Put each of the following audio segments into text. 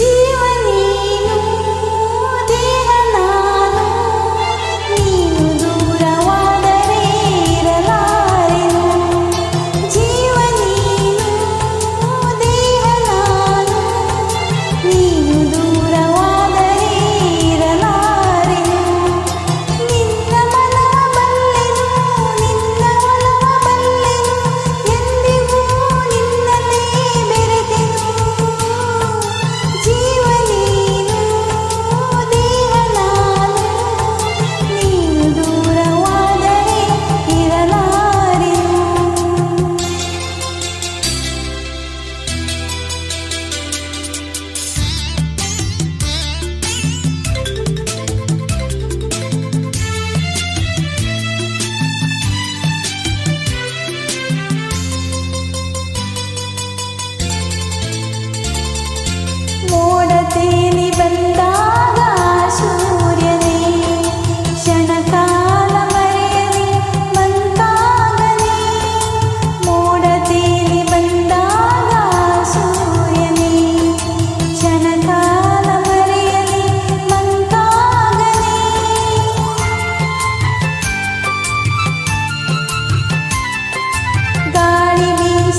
因为你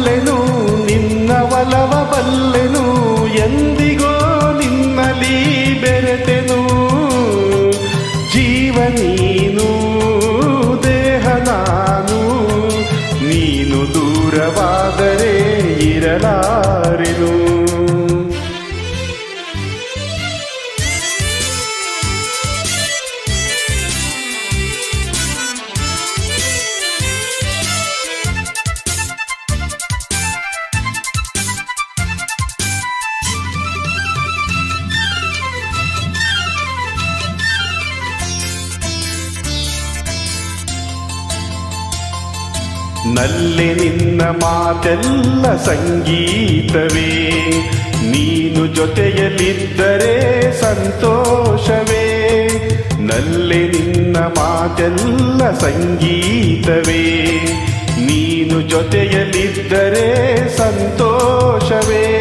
ಬಲ್ಲೆನು ನಿನ್ನ ಒಲವ ಬಲ್ಲೆನು ಎಂದಿಗೋ ನಿನ್ನಲಿ ಬೆರೆತೆನು. ಜೀವ ನೀನು ದೇಹ ನಾನು ನೀನು ದೂರವಾದರೆ ಇರಲಾರೆನು ನಲ್ಲೆ ನಿನ್ನ ಮಾತೆಲ್ಲ ಸಂಗೀತವೇ. ನೀನು ಜೊತೆಯಲ್ಲಿದ್ದರೆ ಸಂತೋಷವೇ. ನಲ್ಲೆ ನಿನ್ನ ಮಾತೆಲ್ಲ ಸಂಗೀತವೇ. ನೀನು ಜೊತೆಯಲ್ಲಿದ್ದರೆ ಸಂತೋಷವೇ.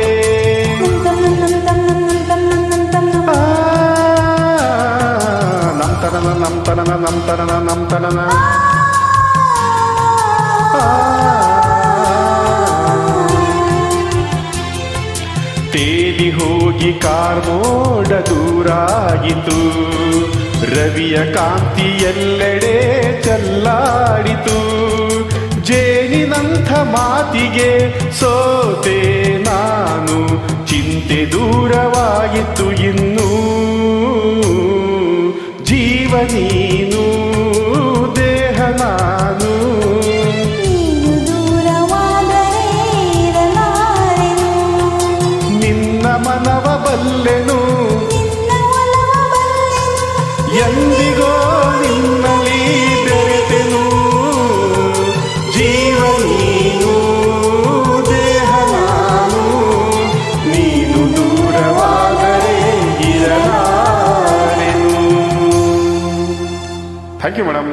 ನಂತರನ ನಂತರನ ನಂತರನ ನಂತರನ ತೇಲಿ ಹೋಗಿ ಕಾರ್ಮೋಡ ದೂರಾಗಿತು ರವಿಯ ಕಾಂತಿ ಎಲ್ಲೆಡೆ ಚಲ್ಲಾಡಿತು. ಜೇನಿನಂಥ ಮಾತಿಗೆ ಸೋತೆ ನಾನು. ಚಿಂತೆ ದೂರವಾಗಿತ್ತು ಇನ್ನು. ಜೀವ ಬಲ್ಲೆನು ಎಂದಿಗೋ ನಿನ್ನಲಿ ಬೆರೆತೆನು ಜೀವ ನೀನು ದೇಹ ನಾನು ನೀನು ದೂರವಾದರೆ ಇರಲಾರೆನು ಥ್ಯಾಂಕ್ ಯು ಮೇಡಮ್